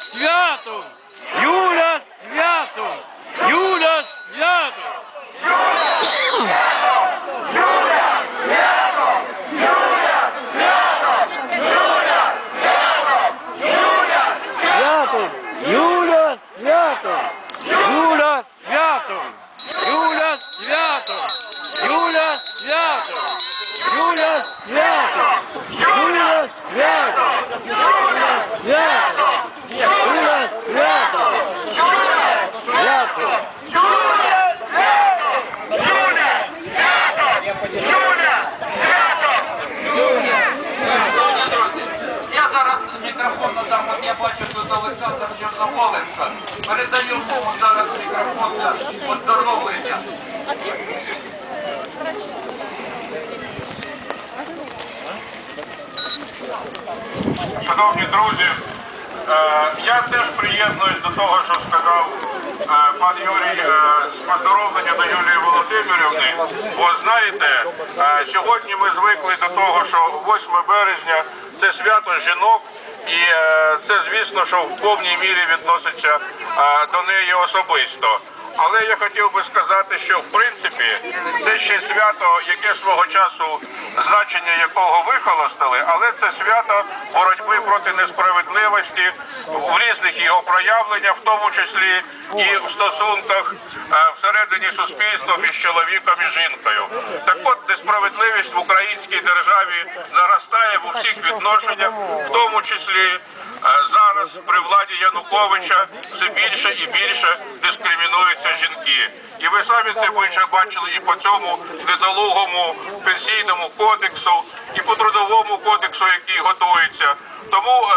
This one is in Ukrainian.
святом! Я бачу тут Олександр Чорномоленко. Передаю йому зараз мікрофон для поздоровлення. Шановні друзі, е, я теж приєднуюсь до того, що сказав пан Юрій е, з поздоровлення до Юлії Володимирівни. Бо знаєте, е, сьогодні ми звикли до того, що 8 березня це свято жінок. І е, це, звісно, що в повній мірі відноситься е, до неї особисто. Але я хотів би сказати, що в принципі це ще свято, яке свого часу значення якого вихолостили, але це свято боротьби проти несправедливості в різних його проявленнях, в тому числі і в стосунках е, всередині суспільства між чоловіком і жінкою. Так от несправедливість в українській державі наростає в усіх відношеннях, в тому числі при владі Януковича все більше і більше дискримінуються жінки. І ви самі це більше бачили і по цьому недолугому пенсійному кодексу, і по трудовому кодексу, який готується. Тому, е.